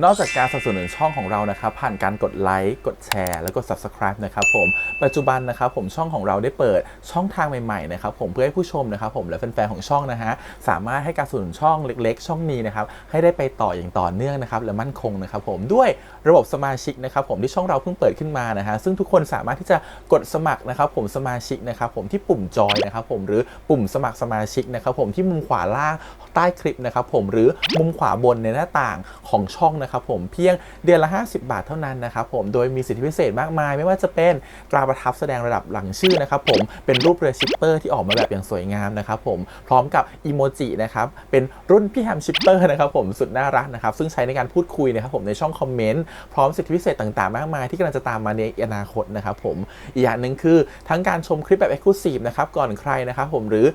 นอกจากการสนับสนุนช่องของเรานะครับผ่านการกดไลค์กดแชร์แล้วก็ subscribe นะครับผมปัจจุบันนะครับผมช่องของเราได้เปิดช่องทางใหม่ๆนะครับผมเพื่อให้ผู้ชมนะครับผมและแฟนๆของช่องนะฮะสามารถให้การสนับสนุนช่องเล็กๆ ช่องนี้นะครับให้ได้ไปต่ออย่างต่อเนื่องนะครับและมั่นคงนะครับผมด้วยระบบสมาชิกนะครับผมที่ช่องเราเพิ่งเปิดขึ้นมานะฮะซึ่งทุกคนสามารถที่จะกดสมัครนะครับผมสมาชิกนะครับผมที่ปุ่มจอยนะครับผมหรือปุ่มสมัครสมาชิกนะครับผมที่มุมขวาล่างใต้คลิปนะครับผมหรือมุมขวาบนในหน้าต่างของช่องนะครับผมเพียงเดือนละ 50 บาทเท่านั้นนะครับผมโดยมีสิทธิพิเศษมากมาย ไม่ว่าจะเป็นตราประทับแสดงระดับหลังชื่อนะครับผมเป็นรูปเรือชิปเปอร์ที่ออกมาแบบอย่างสวยงามนะครับผมพร้อมกับอีโมจินะครับเป็นรุ่นพี่แฮมชิปเปอร์นะครับผมสุดน่ารักนะครับซึ่งใช้ในการพูดคุยนะครับผมในช่องคอมเมนต์พร้อมสิทธิพิเศษต่างๆ มากมายที่กำลังจะตามมาในอนาคตนะครับผมอีกอย่างหนึ่งคือทั้งการชมคลิปแบบ Exclusive นะครับก่อนใครนะครับผมหรือ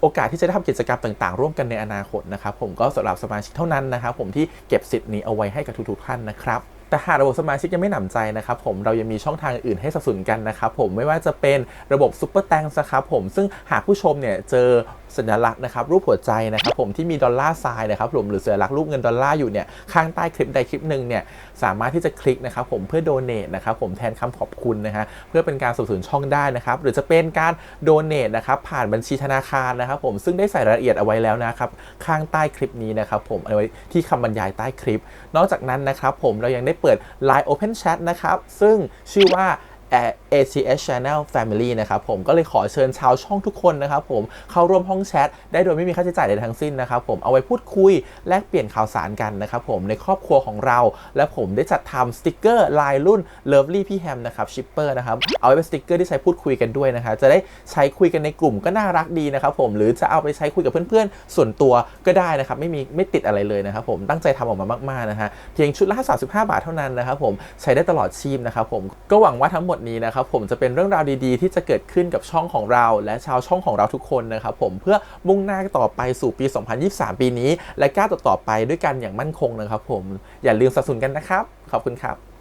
โอกาสที่จะได้ทำกิจกรรมต่างๆ ร่วมกันในอนาคตนะครับผมก็สำหรับสมาชิกเท่านั้นนะครับผมที่เก็บสิทธิ์นี้เอาไว้ให้กับทุกๆท่านนะครับแต่หากระบบสมาชิกยังไม่หนำใจนะครับผมเรายังมีช่องทางอื่นให้สนับสนุนกันนะครับผมไม่ว่าจะเป็นระบบซุปเปอร์แตงนะครับผมซึ่งหากผู้ชมเนี่ยเจอสัญลักษณ์นะครับรูปหัวใจนะครับผมที่มีดอลลาร์ทรายนะครับผมหรือสัญลักษณ์รูปเงินดอลลาร์อยู่เนี่ยข้างใต้คลิปใดคลิปหนึ่งเนี่ยสามารถที่จะคลิกนะครับผมเพื่อโดเน a นะครับผมแทนคำขอบคุณนะฮะเพื่อเป็นการสนับสนุนช่องได้นะครับหรือจะเป็นการโดเน a นะครับผ่านบัญชีธนาคารนะครับผมซึ่งได้ใส่รายละเอียดเอาไว้แล้วนะครับข้างใต้คลิปนี้นะครับผมเอาไว้ที่คำบรรยายใต้คลิป นอกจากนั้นนะครับผมเรายังได้เปิด Line Open Chat นะครับซึ่งชื่อว่า ACS Channel Family นะครับผมก็เลยขอเชิญชาวช่องทุกคนนะครับผมเข้าร่วมห้องแชทได้โดยไม่มีค่าใช้จ่ายใดทั้งสิ้นนะครับผมเอาไว้พูดคุยแลกเปลี่ยนข่าวสารกันนะครับผมในครอบครัวของเรา และผมได้จัดทำสติกเกอร์ลายรุ่น Lovely พี่แฮมนะครับชิปเปอร์นะครับเอาไว้เป็นสติกเกอร์ที่ใช้พูดคุยกันด้วยนะครับจะได้ใช้คุยกันในกลุ่มก็น่ารักดีนะครับผมหรือจะเอาไปใช้คุยกับเพื่อนๆ ส่วนตัวก็ได้นะครับไม่มีไม่ติดอะไรเลยนะครับผมตั้งใจทำออกมามากๆนะฮะเพียงชุดละ35 บาทเท่านั้นนะครับผมใช้ได้ตลอดชีพนะครับผมก็หวังว่าทั้งหมดนี้นะครับผมจะเป็นเรื่องราวดีๆ ที่จะเกิดขึ้นกับช่องของเรา และชาวช่องของเราทุกคนนะครับผมเพื่อมุ่งหน้าต่อไปสู่ปี 2023 ปีนี้ และก้าวต่อๆไปด้วยกันอย่างมั่นคงนะครับผมอย่าลืมสนับสนุนกันนะครับ ขอบคุณครับ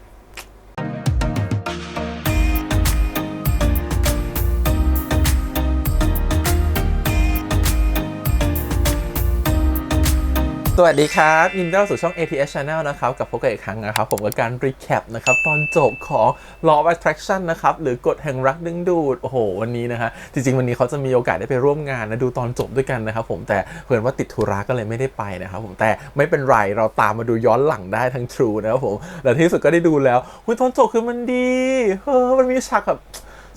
สวัสดีครับยินดีต้อนรับสู่ช่อง ATS Channel นะครับกับพบกันอีกครั้งนะครับ ผมกับการ recap นะครับตอนจบของ Law of Attraction นะครับ หรือกฎแห่งรักดึงดูด โอ้โห วันนี้นะฮะจริง ๆ วันนี้เขาจะมีโอกาสได้ไปร่วมงานนะ ดูตอนจบด้วยกันนะครับผมแต่เพื่อนว่าติดธุระก็เลยไม่ได้ไปนะครับผมแต่ไม่เป็นไรเราตามมาดูย้อนหลังได้ทั้ง True นะครับผม และที่สุดก็ได้ดูแล้วคุยตอนจบคือมันดีเฮ้อมันมีฉากแบบ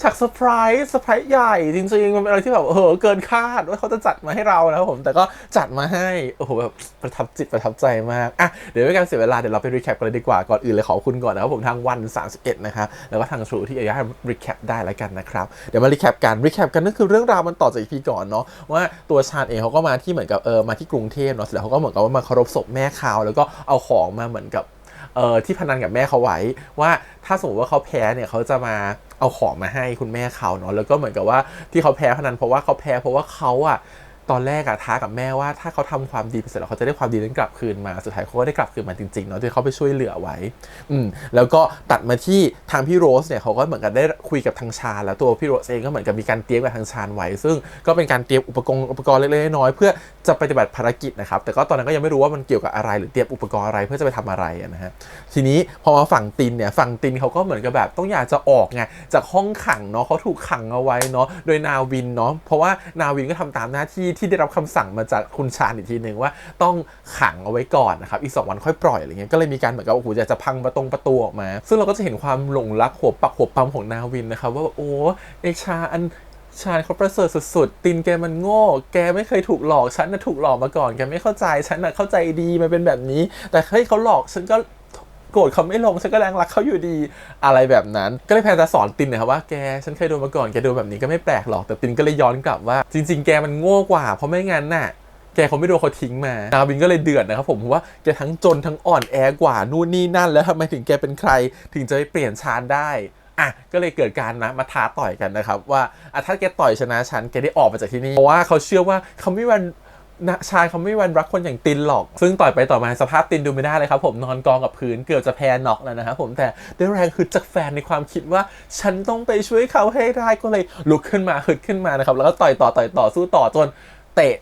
ฉากเซอร์ไพรส์เซอร์ไพรส์ใหญ่ จริงๆมันเป็นอะไรที่แบบเออเกินคาดว่าเขาจะจัดมาให้เรานะครับผมแต่ก็จัดมาให้โอ้โหแบบประทับจิตประทับใจมากอะเดี๋ยวไม่การเสียเวลาเดี๋ยวเราไปรีแคปกันเลยดีกว่าก่อนอื่นเลยขอบคุณก่อนนะครับผมทางวัน 31 นะครับแล้วก็ทาง True ที่อนุญาตให้รีแคปได้แล้วกันนะครับเดี๋ยวมารีแคปกันรีแคปกันนั่นคือเรื่องราวมันต่อจาก EP ก่อนเนาะว่าตัวชาญเองเขาก็มาที่เหมือนกับเออมาที่กรุงเทพเนาะเสร็จแล้วเขาก็เหมือนกับว่ามาเคารพศพแม่เขาแล้วก็เอาของมาเหมือนกับ เอ่อที่พนันกับแม่เขาไว้ ว่าถ้าสมมติว่าเขาแพ้เนี่ยเขาจะมาเอาของมาให้คุณแม่เขาเนาะแล้วก็เหมือนกับว่าที่เขาแพ้พนันเพราะว่าเขาแพ้เพราะว่าเขาอะ ตอนแรกอะท้ากับแม่ว่าถ้าเขาทำความดีไปเสร็จแล้วเขาจะได้ความดีนั้นกลับคืนมาสุดท้ายเขาก็ได้กลับคืนมาจริงๆเนาะที่เขาไปช่วยเหลือไว้ อืมแล้วก็ตัดมาที่ทางพี่โรสเนี่ยเขาก็เหมือนกับได้คุยกับทางชาแล้วตัวพี่โรสเองก็เหมือนกับมีการเตรียมกับทางชาไว้ ซึ่งก็เป็นการเตรียมอุปกรณ์อุปกรณ์เล็กๆน้อยๆเพื่อจะปฏิบัติภารกิจนะครับแต่ก็ตอนนั้นก็ยังไม่รู้ว่ามันเกี่ยวกับอะไรหรือเตรียมอุปกรณ์อะไรเพื่อจะไปทำอะไรนะฮะทีนี้พอมาฝั่งตินเนี่ยฝั่งตินเขาก็เหมือนกับแบบต้องอยากจะออกไงจากห้องขังเนาะเขาถูกขังเอาไว้เนาะโดยนาวินเนาะเพราะว่านาวินก็ทำตามหน้าที่ที่ได้รับคำสั่งมาจากคุณชาญอีกทีหนึ่งว่าต้องขังเอาไว้ก่อนนะครับอีกสองวันค่อยปล่อยอะไรเงี้ยก็เลยมีการเหมือนกับโอ้โหอยากจะพังประตงประตูออกมา ซึ่งเราก็จะเห็นความหลงรักหัวปักหัวปั๊มของนาวินนะครับว่าโอ้ไอชาอันชาญเขาประเสริฐสุดๆ ตินแกมันโง่ แกไม่เคยถูกหลอก ฉันนะถูกหลอกมาก่อน แกไม่เข้าใจ ฉันนะเข้าใจดี มันเป็นแบบนี้ แต่เฮ้ยเขาหลอก ฉันก็ รธเขาไม่ลงฉันก็แรงรักเขาอยู่ดีอะไรแบบนั้น ก็เลยพยายามจะสอนตินนะครับว่าแกฉันเคยโดนมาก่อนแกโดนแบบนี้ก็ไม่แปลกหรอกแต่ตินก็เลยย้อนกลับว่า จริง ๆ แกมันโง่กว่า เพราะไม่งั้นน่ะแกคงไม่โดนเขาทิ้งมานาวินก็เลยเดือดนะครับผมเพราะว่าแกทั้งจนทั้งอ่อนแอกว่านู่นนี่นั่น แล้วทำไมถึงแกเป็นใคร ถึงจะไปเปลี่ยนชานได้อะก็เลยเกิดการนะมาท้าต่อยกันนะครับว่าอะถ้าแกต่อยชนะฉันแกได้ออกมาจากที่นี่เพราะว่าเขาเชื่อว่าเขาไม่วัน นะชายเขาไม่วันรักคนอย่างตินหรอก ซึ่งต่อยไปต่อมาสภาพตินดูไม่ได้เลยครับผมนอนกองกับพื้นเกือบจะแพ้น็อกแล้วนะครับผมแต่ด้วยแรงฮึดจากแฟนในความคิดว่า ฉันต้องไปช่วยเขาให้ได้ก็เลยลุกขึ้นมาฮึดขึ้นมานะครับแล้วก็ต่อยต่อต่อยต่อสู้ต่อจนเตะ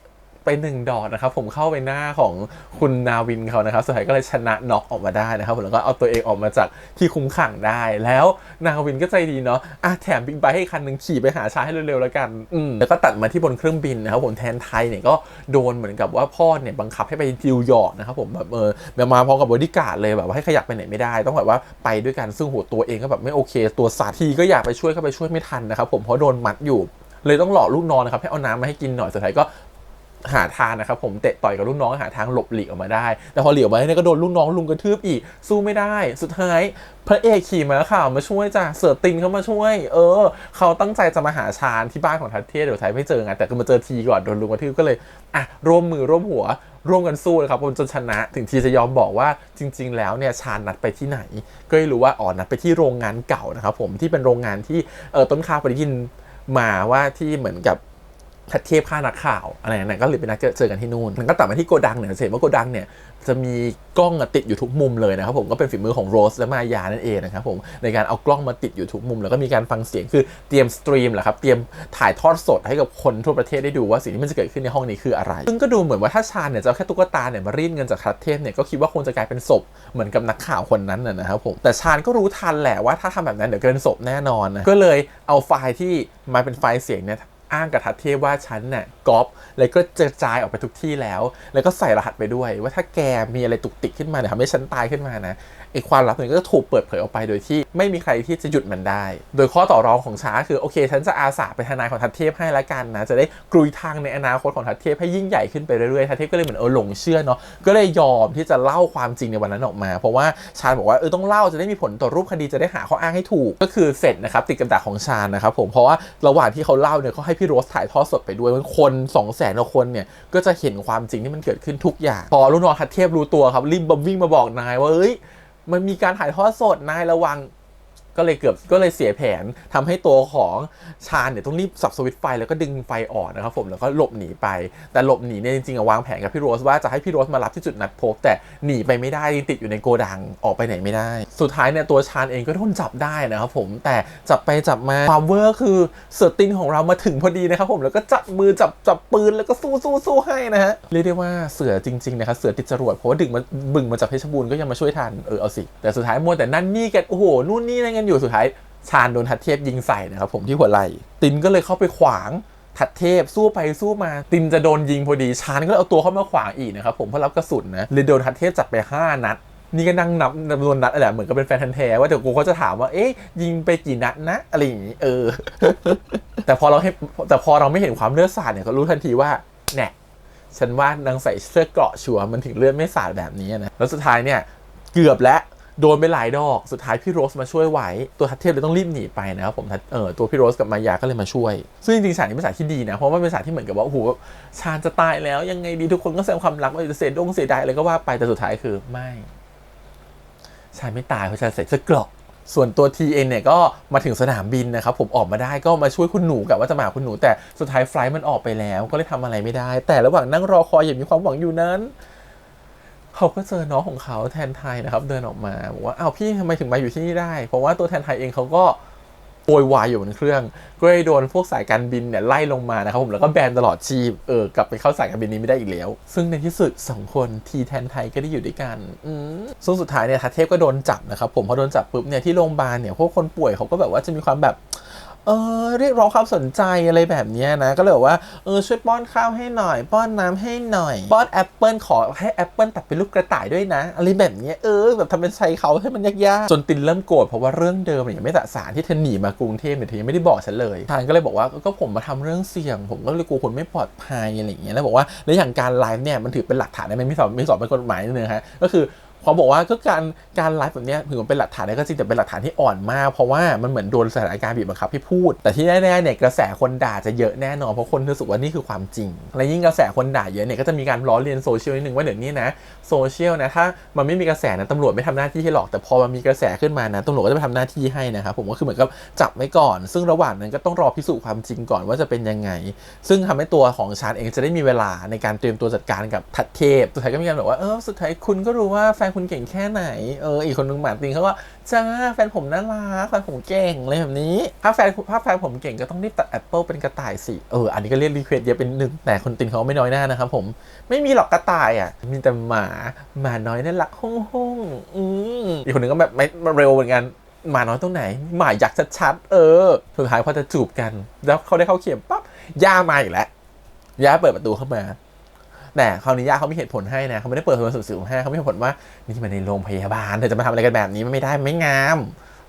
ไปหนึ่งดอทนะครับผมเข้าไปหน้าของคุณนาวินเขานะครับสุดท้ายก็เลยชนะน็อกออกมาได้นะครับผมแล้วก็เอาตัวเองออกมาจากที่คุมขังได้แล้วนาวินก็ใจดีเนาะอะแถมบิ๊กไบค์ให้คันหนึ่งขี่ไปหาชายให้เร็วๆแล้วกันอืมแล้วก็ตัดมาที่บนเครื่องบินนะครับผมแทนไทยเนี่ยก็โดนเหมือนกับว่าพ่อเนี่ยบังคับให้ไปนิวยอร์กนะครับผมแบบเออแบบมาพร้อมกับบอดี้การ์ดเลยแบบว่าให้ขยับไปไหนไม่ได้ ต้องแบบว่าไปด้วยกันซึ่งหัวตัวเองก็แบบไม่โอเค ตัวสาธีก็อยากไปช่วยก็ไปช่วยไม่ทันนะครับผมเพราะโดนมัดอยู่เลยต้องหลอกลูกนองนะครับให้เอาน้ำมาให้กินหน่อยสุดท้ายก็ หาทางนะครับผมเตะต่อยกับลูกน้องหาทางหลบหลีกออกมาได้ แต่พอหลีกออกมาได้เนี่ยก็โดนลูกน้องลุมกระทืบอีก สู้ไม่ได้ สุดท้ายพระเอกขี่ม้าขาวมาช่วยจ้ะเสือตินเขามาช่วย เออ เขาตั้งใจจะมาหาชาญที่บ้านของทัตเทศเดี๋ยวท้ายไม่เจอไงแต่ก็มาเจอทีก่อนโดนลุมกระทืบก็เลยอะร่วมมือร่วมหัวร่วมกันสู้นะครับจนชนะถึงทีจะยอมบอกว่าจริง ๆ แล้วเนี่ยชาญนัดไปที่ไหน ก็ยรู้ว่าอ๋อนัดไปที่โรงงานเก่านะครับผมที่เป็นโรงงานที่เออต้นข้าวไปได้ยินมาว่าที่เหมือนกับ เทพฆ่านักข่าวอะไรนั่นก็เลยไปนัดเจอเจอกันที่นู่นมันก็ตัดมาที่โกดังเนี่ยเห็นว่าโกดังเนี่ยจะมีกล้องติดอยู่ทุกมุมเลยนะครับผมก็เป็นฝีมือของโรสและมายานั่นเองนะครับผมในการเอากล้องมาติดอยู่ทุกมุม แล้วก็มีการฟังเสียงคือเตรียมสตรีมแหละครับเตรียมถ่ายทอดสดให้กับคนทั่วประเทศได้ดูว่าสิ่งที่มันจะเกิดขึ้นในห้องนี้คืออะไร ซึ่งก็ดูเหมือนว่าถ้าชาญเนี่ยจะแค่ตุ๊กตาเนี่ยมารีดเงินจากทัดเทพเนี่ยก็คิดว่าคงจะกลายเป็นศพเหมือนกับนักข่าวคนนั้นนะครับผมแต่ชาญก็รู้ทันแหละว่าถ้าทำแบบนั้นเดี๋ยวเกินศพแน่นอนนะก็เลยเอาไฟล์ที่มาเป็นไฟล์เสียงเนี่ย อ้างกับทัดเทพว่าฉันเนี่ยก๊อปแล้วก็กระจายออกไปทุกที่แล้ว แล้วก็ใส่รหัสไปด้วย ว่าถ้าแกมีอะไรตุกติกขึ้นมาเนี่ยทำให้ฉันตายขึ้นมานะ ไอความลับเนี่ยก็จะถูกเปิดเผยออกไปโดยที่ไม่มีใครที่จะหยุดมันได้ โดยข้อต่อรองของช้าคือโอเค ฉันจะอาสาเป็นทนายของทัดเทพให้ละกันนะ จะได้กรุยทางในอนาคตของทัดเทพให้ยิ่งใหญ่ขึ้นไปเรื่อยๆทัดเทพก็เลยเหมือนเออหลงเชื่อเนาะก็เลยยอมที่จะเล่าความจริงในวันนั้นออกมา เพราะว่าชาญบอกว่าเออต้องเล่าจะได้มีผลต่อรูปคดีจะได้หาข้ออ้างให้ถูก ก็คือเสร็จนะครับติดกับดักของชาญนะครับผมเพราะว่าระหว่างที่เขาเล่าเนี่ยเขาให้พี่โรสถ่ายทอดสดไปด้วยคน2องแสนคนเนี่ยก็จะเห็นความจริงที่มันเกิดขึ้นทุกอย่างพอลูกน้องทัดเทพรู้ตัวครับรีบบัมวิ่งมาบอกนายว่าเอ้ย มันมีการถ่ายทอดสดนายระวัง ก็เลยเกือบก็เลยเสียแผนทำให้ตัวของชาญเนี่ยต้องรีบสับสวิตไฟแล้วก็ดึงไฟออกนะครับผมแล้วก็หลบหนีไป แต่หลบหนีเนี่ยจริงๆวางแผนกับพี่โรสว่าจะให้พี่โรสมารับที่จุดนัดพบ แต่หนีไปไม่ได้ติดอยู่ในโกดังออกไปไหนไม่ได้ สุดท้ายเนี่ยตัวชาญเองก็โดนจับได้นะครับผมแต่จับไปจับมาความเวอร์คือเสือตินของเรามาถึงพอดีนะครับผมแล้วก็จับมือจับจับปืนแล้วก็สู้สู้สู้ให้นะฮะเรียกได้ว่าเสือจริงๆนะครับเสือติดจรวดเพราะว่าดึงมาบึงมาจากเพชรบูรณ์ก็ยังมาช่วยทันเออเอาสิแต่สุดท้ายมัวแต่นั่นนี่กันโอ้โหนู่นนี่นั่นกันอยู่สุดท้ายชาญโดนทัดเทพยิงใส่นะครับผมที่หัวไหล่ตินก็เลยเข้าไปขวางทัดเทพสู้ไปสู้มา ตินจะโดนยิงพอดีชานก็เลยเอาตัวเข้ามาขวางอีกนะครับผมเพื่อรับกระสุนนะเลยโดนทัดเทพจับไป 5 นัด นี่ก็นั่งนับจำนวนนัดอะไรเหมือนกับเป็นแฟนทันแท้ว่าเดี๋ยวกูเขาจะถามว่าเอ๊ะยิงไปกี่นัดนะอะไรอย่างนี้เออ แต่พอเราเห็นแต่พอเราไม่เห็นความเลือดสาดเนี่ยก็รู้ทันทีว่าแน่ฉันว่านางใส่เสื้อเกราะชัวมันถึงเลือดไม่สาดแบบนี้นะแล้วสุดท้ายเนี่ยเกือบแล้ว โดนไปหลายดอก สุดท้ายพี่โรสมาช่วยไว้ ตัวทัตเทพเลยต้องรีบหนีไปนะครับผมตเออตัวพี่โรสกับมายาก็เลยมาช่วย ซึ่งจริงๆฉากนี้เป็นฉากที่ดีนะ เพราะว่าเป็นฉากที่เหมือนกับว่าโอ้โหชาญจะตายแล้วยังไงดีทุกคนก็แสดงความรักว่าจะเสียดงเสียดายอะไรก็ว่าไปแต่สุดท้ายคือไม่ชาญไม่ตายเพราะชาญใส่เสื้อกราะส่วนตัวทีเองเนี่ยก็มาถึงสนามบินนะครับผมออกมาได้ก็มาช่วยคุณหนูกับว่าจะมาหาคุณหนู แต่สุดท้ายไฟล์มันออกไปแล้ว ก็เลยทำอะไรไม่ได้ แต่ระหว่างนั่งรอคอยอย่างมีความหวังอยู่นั้น เขาก็เจอน้องของเขาแทนไทยนะครับ เดินออกมาบอกว่าอ้าวพี่ทำไมถึงมาอยู่ที่นี่ได้ เพราะว่าตัวแทนไทยเองเขาก็โวยวายอยู่บนเครื่องก็เลยโดนพวกสายการบินเนี่ยไล่ลงมานะครับผมแล้วก็แบนตลอดชีพเออกลับไปเข้าสายการบินนี้ไม่ได้อีกแล้ว ซึ่งในที่สุดสองคนทีแทนไทยก็ได้อยู่ด้วยกันอืมซึ่งสุดท้ายเนี่ยทัศเทพก็โดนจับนะครับผมพอโดนจับปุ๊บเนี่ยที่โรงพยาบาลเนี่ยพวกคนป่วยเขาก็แบบว่าจะมีความแบบ เออเรียกร้องความสนใจอะไรแบบนี้นะ ก็เลยบอกว่าเออช่วยป้อนข้าวให้หน่อย ป้อนน้ำให้หน่อย ป้อนแอปเปิลขอให้แอปเปิลตัดเป็นลูกกระต่ายด้วยนะ อะไรแบบนี้เออแบบทำเป็นใช้เขาให้มันยากๆ จนตินเริ่มโกรธเพราะว่าเรื่องเดิมเนี่ยยังไม่สะสารที่เธอหนีมากรุงเทพเนี่ยเธอยังไม่ได้บอกฉันเลยทานก็เลยบอกว่าก็ผมมาทำเรื่องเสี่ยง ผมก็เลยกลัวคนไม่ปลอดภัยอะไรอย่างเงี้ยแล้วบอกว่าแล้วอย่างการไลฟ์เนี่ยมันถือเป็นหลักฐานได้ไหมมีสอบมีสอบเป็นกฎหมายนิดนึงฮะก็คือ เขาบอกว่าก็การการไลฟ์แบบเนี้ยถือว่าเป็นหลักฐานได้ก็จริงแต่เป็นหลักฐานที่อ่อนมาก เพราะว่ามันเหมือนโดนสถานการณ์บีบบังคับให้พูด แต่ที่แน่ๆเนี่ยกระแสคนด่าจะเยอะแน่นอนเพราะคนรู้สึกว่านี่คือความจริง และยิ่งกระแสคนด่าเยอะเนี่ยก็จะมีการล้อเลียนโซเชียลนิดนึงว่าเดี๋ยวนี้นะโซเชียลนะถ้ามันไม่มีกระแสนะตำรวจไม่ทำหน้าที่ให้หรอกแต่พอมันมีกระแสขึ้นมานะตำรวจก็จะไปทำหน้าที่ให้นะครับผมก็คือเหมือนกับจับไว้ก่อน ซึ่งระหว่างนั้นก็ต้องรอพิสูจน์ความจริงก่อนว่าจะเป็นยังไง ซึ่งทำให้ตัวของชาญเองจะได้มีเวลาในการเตรียมตัวจัดการกับทัดเทพสุดท้ายก็มีการบอกว่าเออสุดท้ายคุณก็รู้ว่าแฟนคุณเก่งแค่ไหน เออ อีกคนนึงหมาตินเขาก็จ้าแฟนผมน่ารักแฟนผมเก่งอะไรแบบนี้ ถ้าแฟนถ้าแฟนผมเก่งก็ต้องรีบตัดแอปเปิลเป็นกระต่ายสิ เออ อันนี้ก็เรียกรีเควสเยอะเป็นหนึ่ง แต่คนตินเขาไม่น้อยหน้านะครับผม ไม่มีหรอกกระต่ายอะ มีแต่หมา หมาน้อยน่ารักห้องห้องๆอืมอีกคนนึงก็แบบไม่เร็วเหมือนกันหมาน้อยตรงไหน หมายักษ์ชัดๆ เออ สุดท้ายพอจะจูบกัน แล้วเขาได้เข้าเขียมปั๊บ ย่ามาอีกแล้ว ย่าเปิดประตูเข้ามา แต่คราวนี้ยาเขามีเหตุผลให้นะเขาไม่ได้เปิดเผยสุดสิบห้าเขาไม่เหตุผลว่านี่มันในโรงพยาบาลเธอจะมาทำอะไรกันแบบนี้มันไม่ได้ไม่งาม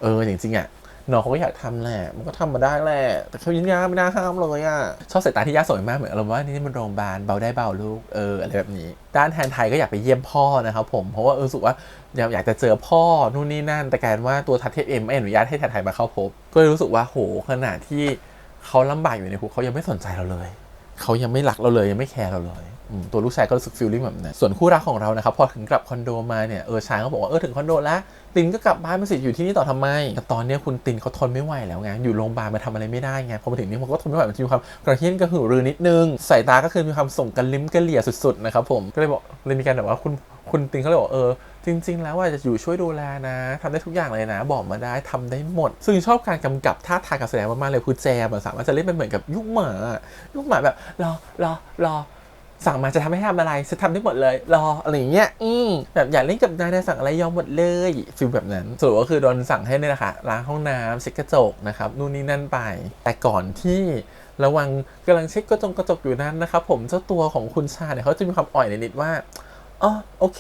เออจริงๆอะน้องเขาก็อยากทำแหละ มันก็ทำมาได้แหละ แต่เขายินยาไม่น่าห้ามเลยอะ ชอบสายตาที่ย่าสวยมากเหมือนอารมณ์ว่านี่มันโรงพยาบาลเบาได้เบาลูก เอออะไรแบบนี้ ด้านแทนไทยก็อยากไปเยี่ยมพ่อนะครับผม เพราะว่าเออสึกว่าอยากอยากจะเจอพ่อนู่นนี่นั่น แต่กายเป็นว่าตัวทัทเทพเอ็มไม่อนุญาตให้แทนไทยมาเข้าพบ ก็เลยรู้สึกว่าโหขนาดที่เขาลำบากอยู่ในคุกเขายังไม่สนใจเราเลย เขายังไม่รักเราเลยยังไม่แคร์เราเลย ตัวลูกชายก็รู้สึกฟีลลิ่งแบบนั้นส่วนคู่รักของเรานะครับพอถึงกลับคอนโดมาเนี่ยเออชายก็บอกว่าเออถึงคอนโดแล้วตินก็กลับบ้านมาสิอยู่ที่นี่ต่อทำไมแต่ตอนนี้คุณตินเขาทนไม่ไหวแล้วไงอยู่โรงพยาบาลมาทำอะไรไม่ได้ไงพอมาถึงนี่มันก็ทนไม่ไหวมันจะมีความกระเฮี้ยนกระหือรือนิดนึงสายตาก็คือมีความส่งกันลิ้มกันเหลี่ยสุดๆนะครับผมก็เลยบอกเลยมีการแบบว่าคุณคุณตินเขาเลยบอกเออจริง ๆ แล้วว่าจะอยู่ช่วยดูแลนะทำได้ทุกอย่างเลยนะ บอกมาได้ทำได้หมด ซึ่งชอบการกำกับท่าทางการแสดงมากๆเลยคือแจมสามารถจะเล่นเป็นเหมือนกับยุคหมายุคหมาแบบรอรอรอ สั่งมาจะทำให้ทำอะไรจะทำได้หมดเลย รออะไรอย่างเงี้ยอืมแบบอยากเล่นกับนายนายสั่งอะไรยอมหมดเลยฟิลแบบนั้นสรุปก็คือโดนสั่งให้เนี่ยนะคะล้างห้องน้ำเช็ดกระจกนะครับนู่นนี่นั่นไป แต่ก่อนที่ระวังกำลังเช็ดกระจกกระจกอยู่นั้นนะครับผมเจ้าตัวของคุณชาเนี่ยเขาจะมีความอ่อยนิดๆว่าอ๋อโอเค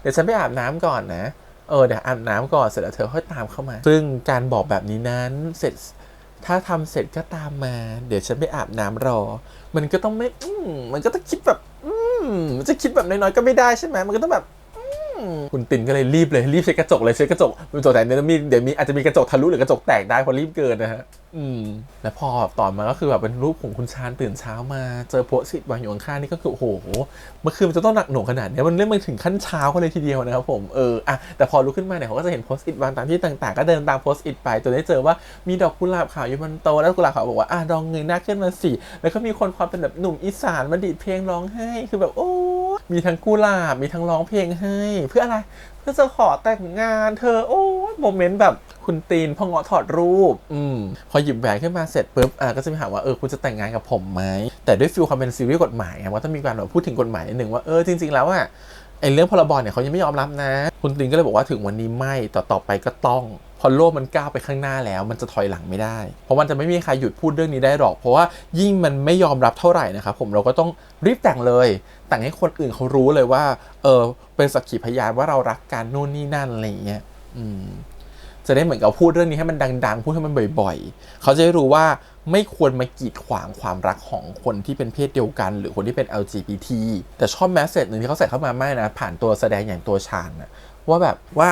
เดี๋ยวฉันไปอาบน้ำก่อนนะเออเดี๋ยวอาบน้ำก่อนเสร็จแล้วเธอค่อยตามเข้ามา ซึ่งการบอกแบบนี้นั้นเสร็จถ้าทำเสร็จก็ตามมา เดี๋ยวฉันไปอาบน้ำรอ มันก็ต้องไม่ อืมมันก็ต้องคิดแบบ อืมมันจะคิดแบบน้อยๆก็ไม่ได้ใช่ไหมมันก็ต้องแบบ คุณตินก็เลยรีบเลยรีบเช็ดกระจกเลยเช็ดกระจกมันกระจกแตกเดี๋ยวมีเดี๋ยวมีอาจจะมีกระจกทะลุหรือกระจกแตกได้เพราะรีบเกินนะฮะอืมแล้วพอต่อมาก็คือแบบเป็นรูปของคุณชาญตื่นเช้ามาเจอโพสต์อิทวางอยู่ข้างๆนี่ก็คือโอ้โหเมื่อคืนมันจะต้องหนักหน่วงขนาดเนี้ยมันเล่นมาถึงขั้นเช้ากันเลยทีเดียวนะครับผมเอออะแต่พอลุกขึ้นมาเนี่ยเขาก็จะเห็นโพสต์อิทวางตามที่ต่างๆ ก็เดินตามโพสต์อิทไปจนได้เจอว่ามีดอกกุหลาบขาวอยู่บนโต๊ะแล้วกุหลาบขาวบอกว่าอะดองเงยหน้าขึ้นมาสิแล้วก็มีคนความเป็นแบบหนุ่มอีสานมาดีดเพลงร้องให้คือแบบโอ้ มีทั้งกุหลาบมีทั้งร้องเพลงให้ เพื่ออะไร เพื่อจะขอแต่งงานเธอ โอ้โมเมนต์แบบคุณตีนพอเงาะถอดรูป อืม พอหยิบแหวนขึ้นมาเสร็จปุ๊บอะก็จะมีถามว่าเออคุณจะแต่งงานกับผมไหม แต่ด้วยฟิลความเป็นซีรีส์กฎหมายไงว่าต้องมีการแบบพูดถึงกฎหมายนิดนึงว่าเออจริง ๆ แล้วอะไอเรื่องพรบเนี่ยเขายังไม่ยอมรับนะ คุณตินก็เลยบอกว่าถึงวันนี้ไม่ต่อต่อไปก็ต้อง พอโลกมันก้าวไปข้างหน้าแล้ว มันจะถอยหลังไม่ได้ เพราะมันจะไม่มีใครหยุดพูดเรื่องนี้ได้หรอก เพราะว่ายิ่งมันไม่ยอมรับเท่าไหร่นะครับผมเราก็ต้องรีบแต่งเลย แต่งให้คนอื่นเขารู้เลยว่า เออเป็นสักขีพยานว่าเรารักกันนู่นนี่นั่นอะไรอย่างเงี้ยอืมจะได้เหมือนกับพูดเรื่องนี้ให้มันดัง ๆ พูดให้มันบ่อย ๆ เขาจะได้รู้ว่าไม่ควรมากีดขวางความรักของคนที่เป็นเพศเดียวกัน หรือคนที่เป็น LGBT แต่ชอบแมสเซจหนึ่งที่เขาใส่เข้ามาไม่นะ ผ่านตัวแสดงอย่างตัวชาญนะว่าแบบว่า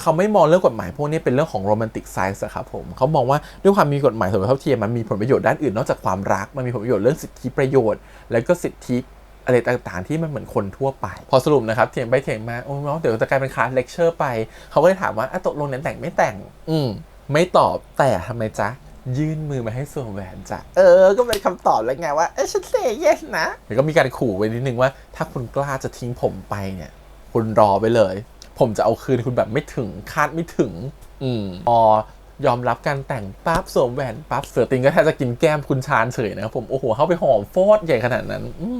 เขาไม่มองเรื่องกฎหมายพวกนี้เป็นเรื่องของโรแมนติกไซส์ครับผมเขามองว่าด้วยความมีกฎหมายสมรสเท่าเทียมมันมีผลประโยชน์ด้านอื่นนอกจากความรักมันมีผลประโยชน์เรื่องสิทธิประโยชน์ แล้วก็สิทธิอะไรต่างๆ ที่มันเหมือนคนทั่วไป พอสรุปนะครับเถียงไปเถียงมาโอ้น้องเดี๋ยวจะกลายเป็นคลาสเลคเชอร์ไป เขาก็เลยถามว่าอะตกลงเนี่ยแต่งไม่แต่ง อืมไม่ตอบแต่ทำไมจ๊ะยื่นมือมาให้สวมแหวนจ้ะ เออ ก็เป็นคำตอบแล้วไงว่า เออฉันเซเยสนะ แล้วก็มีการขู่ไว้นิดนึงว่า ถ้าคุณกล้าจะทิ้งผมไปเนี่ย คุณรอไปเลย ผมจะเอาคืนคุณแบบไม่ถึงคาดไม่ถึง อืมพอยอมรับการแต่งปั๊บสวมแหวนปั๊บเสือติงก็แทบจะกินแก้มคุณชานเฉยนะครับผมโอ้โหเข้าไปหอมโฟดใหญ่ขนาดนั้น อื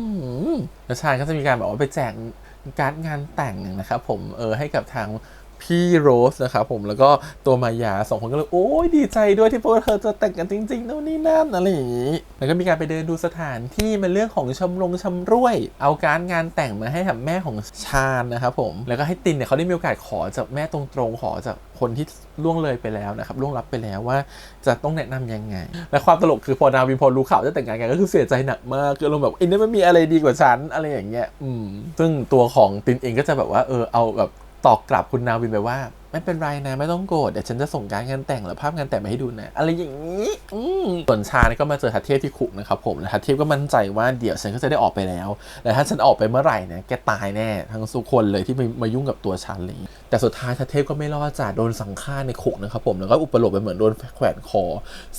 มแล้วชานก็จะมีการแบบว่าไปแจกการ์ดงานแต่งนะครับผมเออให้กับทาง พี่โรสนะครับผมแล้วก็ตัวมายาสองคนก็เลย โอ้ยดีใจด้วยที่พวกเธอจะแต่งกันจริงๆนู่นนี่นั่นอะไรอย่างนี้ แล้วก็มีการไปเดินดูสถานที่มันเรื่องของชมรงชำร่วย เอาการงานแต่งมาให้กับแม่ของชาญนะครับผมแล้วก็ให้ตินเนี่ยเขาได้มีโอกาสขอจากแม่ตรงๆขอจากคนที่ล่วงเลยไปแล้วนะครับล่วงลับไปแล้วว่าจะต้องแนะนำยังไง และความตลกคือพอนาวินพอรู้ข่าวจะแต่งงานกันก็คือเสียใจหนักมากคืออารมณ์แบบอ้นี่มันมีอะไรดีกว่าฉันอะไรอย่างเงี้ยอืมซึ่งตัวของตินเองก็จะแบบว่าเออเอาแบบ ตอบกลับคุณนาวินไปว่า ไม่เป็นไรนะ ไม่ต้องโกรธเดี๋ยวฉันจะส่งการงานแต่งหรือภาพงานแต่งมาให้ดูนะ อะไรอย่างนี้ส่วนชาเนี่ยก็มาเจอทัตเทพที่คุกนะครับผมแล้วทัตเทพก็มั่นใจว่าเดี๋ยวฉันก็จะได้ออกไปแล้วแต่ถ้าฉันออกไปเมื่อไหร่เนี่ยแกตายแน่ทั้งสุคนเลยที่มามายุ่งกับตัวฉันอะไรอย่าลยแต่สุดท้ายทัตเทพก็ไม่รอดจ้ะโดนสังฆาในคุกนะครับผมแล้วก็อุปโลกไปเหมือนโดนแขวนคอ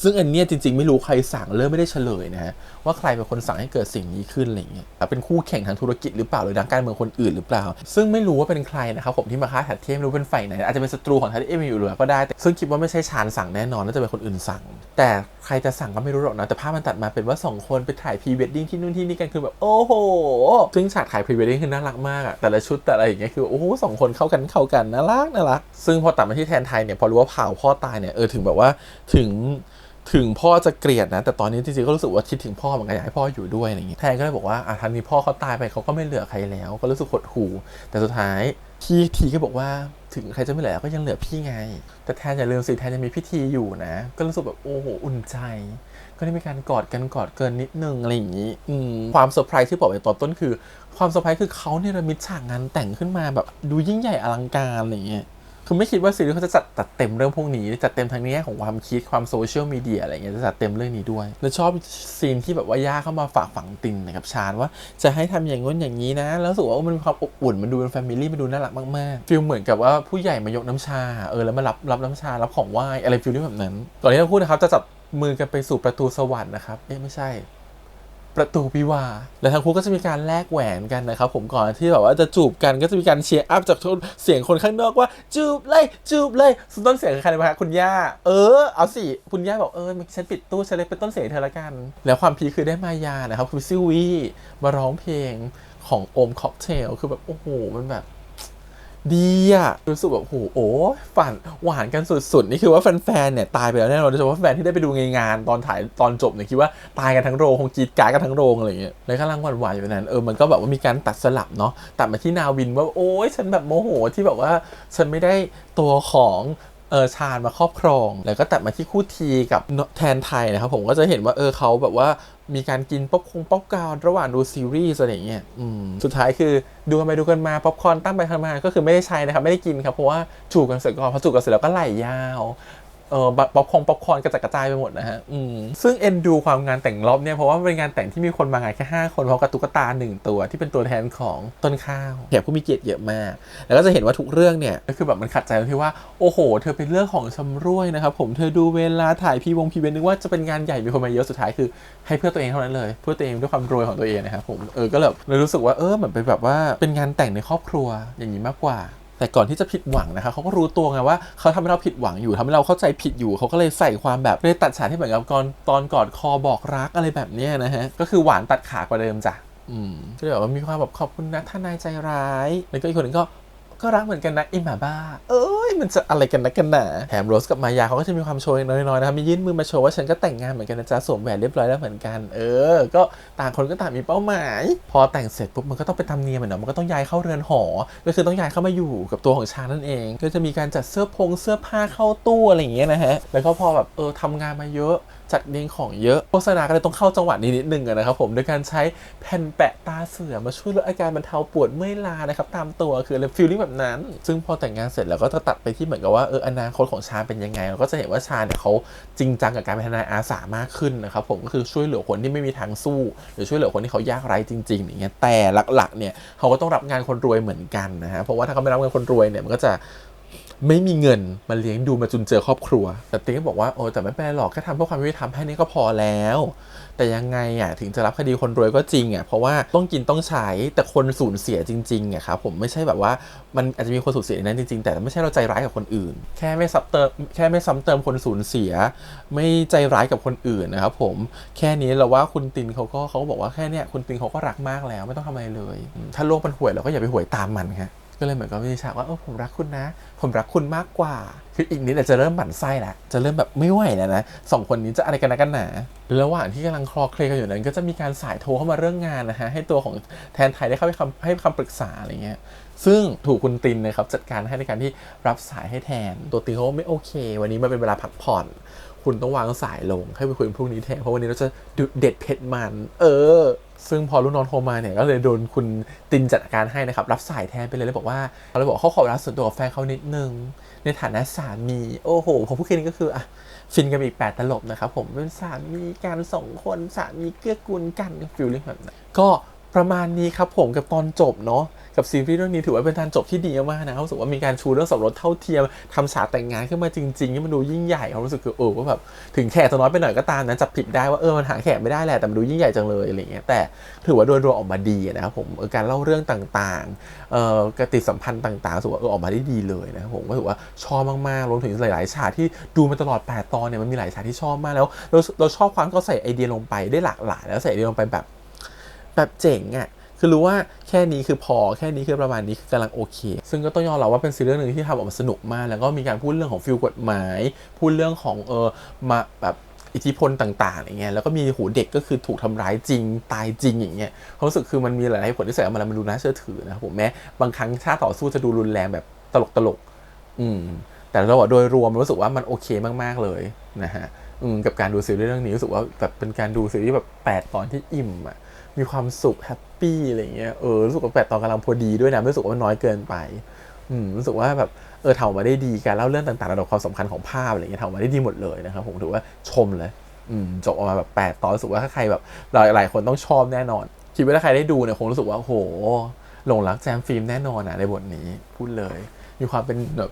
ซึ่งอันเนี้ยจริง ๆ ไม่รู้ใครสั่งเริ่มไม่ได้เฉลยนะฮะว่าใครเป็นคนสั่งให้เกิดสิ่งนี้ขึ้นอะไรอย่างเงี้ยเป็นคู่แข่งทางธุรกิจหรือเปล่าหรือนักการเมืองคนอื่นหรือเปล่า ซึ่งไม่รู้ว่าเป็นใครนะครับผมที่มาฆ่าทัตเทพไม่รู้เป็นฝ่ายไหนอาจจะเป็นศัตรูของทัตเทพอยู่หรือก็ได้แต่ซึ่งคิดว่าไม่ใช่ชาญสั่งแน่นอนน่าจะเป็นคนอื่นสั่ง แต่ใครจะสั่งก็ไม่รู้หรอกนะแต่ภาพมันตัดมาเป็นว่าสองคนไปถ่ายพรีเวดดิ้งที่นู่นที่นี่กันคือแบบโอ้โหซึ่งฉากถ่ายพรีเวดดิ้งคือน่ารักมากอะแต่ละชุดแต่ละไรอย่างเงี้ยคือโอ้โหสองคนเข้ากันเข้ากันน่ารักน่ารักซึ่งพอตัดมาที่แทนไทยเนี่ยพอรู้ว่าเผาพ่อตายเนี่ยเออถึงแบบว่าถึงถึงพ่อจะเกลียดนะ แต่ตอนนี้จริงๆก็รู้สึกว่าคิดถึงพ่อเหมือนกันอยากให้พ่ออยู่ด้วยอะไรอย่างเงี้ยแทนก็เลยบอกว่าอะทันนี้พ่อเขาตายไปเขาก็ไม่เหลือใครแล้ว ก็รู้สึกหดหู่แต่สุดท้าย พี่ทีก็บอกว่าถึงใครจะไม่เหลือก็ยังเหลือพี่ไง แต่แทนอย่าลืมสิแทนยังมีพิธีอยู่นะ ก็รู้สึกแบบโอ้โหอุ่นใจ ก็ได้มีการกอดกันกอดเกินนิดนึงอะไรอย่างนี้ความเซอร์ไพรส์ที่บอกไปตอนต้นคือ ความเซอร์ไพรส์คือเขาเนระมิดฉากงานแต่งขึ้นมาแบบดูยิ่งใหญ่อลังการอะไรอย่างเงี้ย คือไม่คิดว่าซีรีส์เขาจะจัดตัดเต็มเรื่องพวกนี้จัดเต็มทางนี้ของความคิดความโซเชียลมีเดียอะไรเงี้ยจะจัดเต็มเรื่องนี้ด้วย แล้วชอบซีนที่แบบว่าย่าเข้ามาฝากฝังตินนะครับชาญว่าจะให้ทำอย่างง้นอย่างนี้นะ แล้วรู้สึกว่ามันมีความอบอุ่นมันดูเป็นแฟมิลี่มันดูน่ารักมากๆฟีลเหมือนกับว่าผู้ใหญ่มายกน้ำชาเออแล้วมารับรับน้ำชารับของไหว้อะไรฟีลลิ่งแบบนั้นก่อนที่จะพูดนะครับจะจับมือกันไปสู่ประตูสวรรค์นะครับเอ๊ะไม่ใช่ ประตูวิวา และทั้งคู่ก็จะมีการแลกแหวนกันนะครับผมก่อนที่แบบว่าจะจูบกันก็จะมีการเชียร์อัพจากเสียงคนข้างนอกว่าจูบเลยจูบเลยซึ่งต้นเสียงคือใครนะคะคุณย่า เออเอาสิคุณย่าบอกเออฉันปิดตู้ฉันเลยเป็นต้นเสียงเธอละกัน แล้วความพีคคือได้มายานะครับคุณซิวีมาร้องเพลงของโอมค็อกเทลคือแบบโอ้โหมันแบบ ดีอะรู้สึกแบบโหโอ้ฝันหวานกันสุดๆ นี่คือว่าแฟนๆเนี่ยตายไปแล้วแน่นอนโดยเฉพาะแฟนที่ได้ไปดูงานตอนถ่ายตอนจบเนี่ยคิดว่าตายกันทั้งโรงคงกรีดกายกันทั้งโรงอะไรอย่างเงี้ยแล้วกำลังหวานๆอยู่นั้นเออมันก็แบบว่ามีการตัดสลับเนาะตัดมาที่นาวินว่าโอ้ยฉันแบบโมโหที่แบบว่าฉันไม่ได้ตัวของ เออชาญมาครอบครอง แล้วก็ตัดมาที่คู่ทีกับแทนไทยนะครับผมก็จะเห็นว่าเออเขาแบบว่ามีการกินป๊อปคงป๊อปกาวระหว่างดูซีรีส์อะไรอย่างเงี้ยสุดท้ายคือดูกันไปดูกันมาป๊อปคอนตั้งไปทำมาก็คือไม่ได้ใช้นะครับ ไม่ได้กินครับ เพราะว่าจูบกันเสร็จก่อนพอจูบกันเสร็จแล้วก็ไหลยาว เออป๊อปคงป๊อปคอร์นกระจัดกระจายไปหมดนะฮะอืมซึ่งเอ็นดูความงานแต่งรอบเนี่ยเพราะว่ามันเป็นงานแต่งที่มีคนมางานแค่ 5 คนเพราะกระตุกตาหนึ่งตัวที่เป็นตัวแทนของต้นข้าวแขกผู้มีเกียรติเยอะมาก แล้วก็จะเห็นว่าทุกเรื่องเนี่ยก็คือแบบมันขัดใจตรงที่ว่าโอ้โห เธอเป็นเรื่องของชำร่วยนะครับผมเธอดูเวลาถ่ายพีวงพีเวนนึกว่าจะเป็นงานใหญ่มีคนมาเยอะสุดท้ายคือ ให้เพื่อตัวเองเท่านั้นเลยเพื่อตัวเองด้วยความรวยของตัวเองนะครับผมเออก็แบบเลยรู้สึกว่าเออเหมือนเป็นแบบว่าเป็นงานแต่งในครอบครัวอย่างนี้มากกว่า แต่ก่อนที่จะผิดหวังนะคะเขาก็รู้ตัวไงว่าเขาทำให้เราผิดหวังอยู่ทำให้เราเข้าใจผิดอยู่เขาก็เลยใส่ความแบบเลยตัดฉากที่เหมือนกับตอนตอนกอดคอบอกรักอะไรแบบนี้นะฮะก็คือหวานตัดขากว่าเดิมจ้ะอืมก็เลยแบบว่ามีความแบบขอบคุณนะท่านนายใจร้าย แล้วก็อีกคนหนึงก็ ก็รักเหมือนกันนะไอหมาบ้า เอ้ยมันจะอะไรกันนะกันหนาแถมโรสกับมายาเขาก็จะมีความโชว์น้อยๆนะครับมียื่นมือมาโชว์ว่าฉันก็แต่งงานเหมือนกันนะจ๊ะสวมแหวนเรียบร้อยแล้วเหมือนกัน เออ ก็ต่างคนก็ต่างมีเป้าหมาย พอแต่งเสร็จปุ๊บมันก็ต้องไปทำเนียมเหมือนเนาะมันก็ต้องย้ายเข้าเรือนหอ ก็คือต้องย้ายเข้ามาอยู่กับตัวของชานั่นเอง ก็จะมีการจัดเสื้อพงเสื้อผ้าเข้าตู้อะไรอย่างเงี้ยนะฮะแล้วก็พอแบบเออทำงานมาเยอะ จัดเรียงของเยอะโฆษณาก็เลยต้องเข้าจังหวะนี้นิดนึงนะครับผมโดยการใช้แผ่นแปะตาเสือมาช่วยลดอาการบรรเทาปวดเมื่อยล้านะครับตามตัวคืออะไรฟีลลิ่งแบบนั้น ซึ่งพอแต่งงานเสร็จแล้วก็จะตัดไปที่เหมือนกับว่าเอออนาคตของชาเป็นยังไงเราก็จะเห็นว่าชาเนี่ยเขาจริงจังกับการเป็นทนายอาสามากขึ้นนะครับผมก็คือช่วยเหลือคนที่ไม่มีทางสู้ หรือช่วยเหลือคนที่เขายากไร้จริงๆอย่างเงี้ยแต่หลักๆเนี่ยเขาก็ต้องรับงานคนรวยเหมือนกันนะฮะเพราะว่าถ้าเขาไม่รับงานคนรวยเนี่ยมันก็จะ ไม่มีเงินมาเลี้ยงดูมาจุนเจือครอบครัว แต่ติ๊กก็บอกว่าโอ้แต่ไม่เป็นไรหรอกแค่ทำเพื่อความยุติธรรมแค่นี้ก็พอแล้ว แต่ยังไงอะถึงจะรับคดีคนรวยก็จริงอะเพราะว่าต้องกินต้องใช้แต่คนสูญเสียจริงๆอะครับผมไม่ใช่แบบว่ามันอาจจะมีคนสูญเสียในนั้นจริงๆ แต่ไม่ใช่เราใจร้ายกับคนอื่น แค่ไม่ซ้ำเติมแค่ไม่ซ้ำเติมคนสูญเสีย ไม่ใจร้ายกับคนอื่นนะครับผมแค่นี้เราว่าคุณตินเขาก็เขาบอกว่าแค่เนี้ยคุณตินเขาก็รักมากแล้ว ไม่ต้องทำอะไรเลย ถ้าโลกมันห่วยเราก็อย่าไปห่วยตามมันครับ ก็เลยเหมือนกับมีฉากว่าเออผมรักคุณนะ ผมรักคุณมากกว่า คืออีกนิดจจะเริ่มหมั่นไส้แล้วจะเริ่มแบบไม่ไหวแล้วนะสองคนนี้จะอะไรกันนะกันหนาระหว่างที่กำลังคลอเคลียร์กันอยู่นั้น ก็จะมีการสายโทรเข้ามาเรื่องงานนะฮะให้ตัวของแทนไทยได้เข้าไปคำให้คำปรึกษาอะไรเงี้ยซึ่งถูกคุณตินนะครับจัดการให้ในการที่รับสายให้แทน ตัวตินเขาไม่โอเค วันนี้มันเป็นเวลาพักผ่อน คุณต้องวางสายลงให้ไปคุยกันพรุ่งนี้แทนเพราะวันนี้เราจะดุเด็ดเผ็ดมัน เออ ซึ่งพอลูกน้องโทรมาเนี่ยก็เลยโดนคุณตินจัดการให้นะครับ รับสายแทนไปเลยแล้วบอกว่าเขาเลยบอกเขาขอเวลาส่วนตัวกับแฟนเขานิดนึง ในฐานะสามี โอ้โหพอพูดแค่นี้ก็คืออะฟินกันอีกแปดตลบนะครับผมเป็นสามีการสองคนสามีเกื้อกูลกันฟิลลิ่งแบบนั้นก็ประมาณนี้ครับผมกับตอนจบเนาะ กับซีรีส์เรื่องนี้ถือว่าเป็นการจบที่ดีมากนะครับรู้สึกว่ามีการชูเรื่องสมรสเท่าเทียมทำฉากแต่งงานขึ้นมาจริงๆให้มันดูยิ่งใหญ่ความรู้สึกคือเออว่าแบบถึงแขกจะน้อยไปหน่อยก็ตามนะจับผิดได้ว่าเออมันหาแขกไม่ได้แหละแต่มันดูยิ่งใหญ่จังเลยอะไรเงี้ยแต่ถือว่าโดยรวมออกมาดีนะครับผมการเล่าเรื่องต่างๆเอ่อกติสัมพันธ์ต่างๆรู้สึกว่าเออออกมาได้ดีเลยนะครับผมก็ถือว่าชอบมากๆรวมถึงหลายๆฉากที่ดูมาตลอด 8 ตอนเนี่ยมันมีหลายฉากที่ชอบมากแล้วเราเราชอบความเขาใส่ไอเดียลงไปได้หลากหลายแล้วใส่ไอเดียลงไปแบบแบบเจ๋งอะ่ะ คือรู้ว่าแค่นี้คือพอแค่นี้คือประมาณนี้คือกำลังโอเค ซึ่งก็ต้องยอมรับว่าเป็นซีรีส์หนึ่งที่ทำออกมาสนุกมาก แล้วก็มีการพูดเรื่องของฟิลกฎหมาย พูดเรื่องของเออมาแบบอิทธิพลต่างๆอย่างเงี้ยแล้วก็มีหูเด็กก็คือถูกทำร้ายจริงตายจริงอย่างเงี้ยความรู้สึกคือมันมีหลายผลที่ใส่ออกมาแล้วมันดูน่าเชื่อถือนะครับผมแม้บางครั้งถ้าต่อสู้จะดูรุนแรงแบบตลกตลกอืมแต่เราบอกโดยรวมรู้สึกว่ามันโอเคมากๆเลยนะฮะอืมกับการดูซีรีส์เรื่องนี้รู้สึกว่าแบบเป็นการดูซีรีส์แบบแปดตอนที่อิ่มอะ มีความสุขแฮปปี้อะไรเงี้ยเออรู้สึกว่าแปดตอนกำลังพอดีด้วยนะไม่รู้สึกว่าน้อยเกินไปอืมรู้สึกว่าแบบเออทำออกมาได้ดีการเล่าเรื่องต่างๆระดับความสำคัญของภาพอะไรเงี้ยทำออกมาได้ดีหมดเลยนะครับผมถือว่าชมเลยอืมจบออกมาแบบแปดตอนรู้สึกว่าถ้าใครแบบหลายหลายคนต้องชอบแน่นอน คิดว่าถ้าใครได้ดูเนี่ยคงรู้สึกว่าโหหลงรักแจมฟิล์มแน่นอนอะในบทนี้พูดเลย มีความเป็นแบบ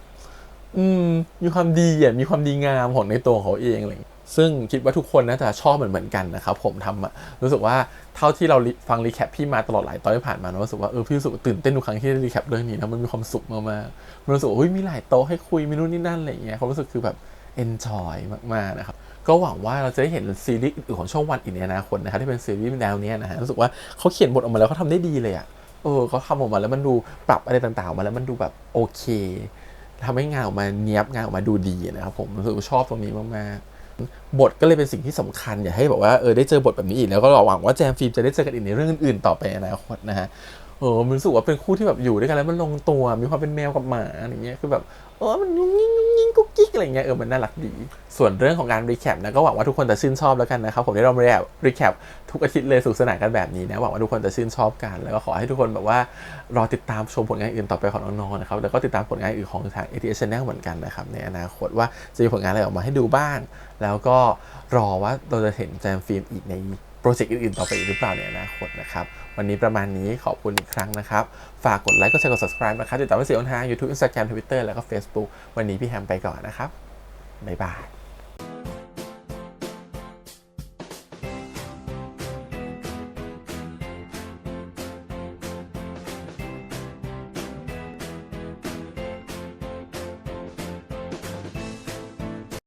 อืมมีความดีอะมีความดีงามของในตัวเขาเองอะไรอย่างเงี้ย ซึ่งคิดว่าทุกคนน่าจะชอบเหมือนเหมือนกันนะครับผมทำรู้สึกว่าเท่าที่เราฟังรีแคปพี่มาตลอดหลายตอนที่ผ่านมานะรู้สึกว่าเออพี่รู้สึกตื่นเต้นทุกครั้งที่ได้รีแคปเรื่องนี้นะมันมีความสุขมากๆมันรู้สึกว่าเฮ้ยมีหลายโต๊ะให้คุยมีนู่นนี่นั่นอะไรอย่างเงี้ยความรู้สึกคือแบบ enjoy มากๆนะครับก็หวังว่าเราจะได้เห็นซีรีส์อื่นของช่องวันอีกในอนาคตนะครับที่เป็นซีรีส์แนวนี้นะฮะรู้สึกว่าเขาเขียนบทออกมาแล้วเขาทำได้ดีเลยอะเออเขาทำออกมาแล้วมันดูปรับอะไรต่างๆมาแล้วมันดูแบบโอเคทำให้งานออกมาเนี้ยบงานออกมาดูดีนะครับผมรู้สึกชอบตรงนี้มากๆ บทก็เลยเป็นสิ่งที่สำคัญ อยากให้แบบว่าเออได้เจอบทแบบนี้อีกแล้วก็หวังว่าแจมฟิล์มจะได้เจอกันอีกในเรื่องอื่นๆต่อไปในอนาคตนะฮะเออมันรู้สึกว่าเป็นคู่ที่แบบอยู่ด้วยกันแล้วมันลงตัวมีความเป็นแมวกับหมาอย่างเงี้ยคือแบบ เออมันงุ้งงิ้งงุ้งงิ้งกุ๊กกิ๊กอะไรเงี้ยเออมันน่ารักดี ส่วนเรื่องของการรีแคปนะก็หวังว่าทุกคนจะชื่นชอบแล้วกันนะครับ ผมได้ลองรีแคปรีแคปทุกอาทิตย์เลยสนุกสนานกันแบบนี้นะหวังว่าทุกคนจะชื่นชอบกัน แล้วก็ขอให้ทุกคนแบบว่ารอติดตามชมผลงานอื่นต่อไปของน้องๆนะครับแล้วก็ติดตามผลงานอื่นของทาง ATS Channel เหมือนกันนะครับในอนาคตว่าจะมีผลงานอะไรออกมาให้ดูบ้าง แล้วก็รอว่าเราจะเห็นแจมฟิล์มอีกในโปรเจกต์อื่นๆต่อไปอีกหรือเปล่าในอนาคตนะครับ วันนี้ประมาณนี้ขอบคุณอีกครั้งนะครับ ฝากกดไลค์กดแชร์กด subscribe นะครับติดตามว้เสียงทาง YouTube Instagram Twitter แล้วก็ Facebook วันนี้พี่แฮมไปก่อนนะครับบ๊ายบาย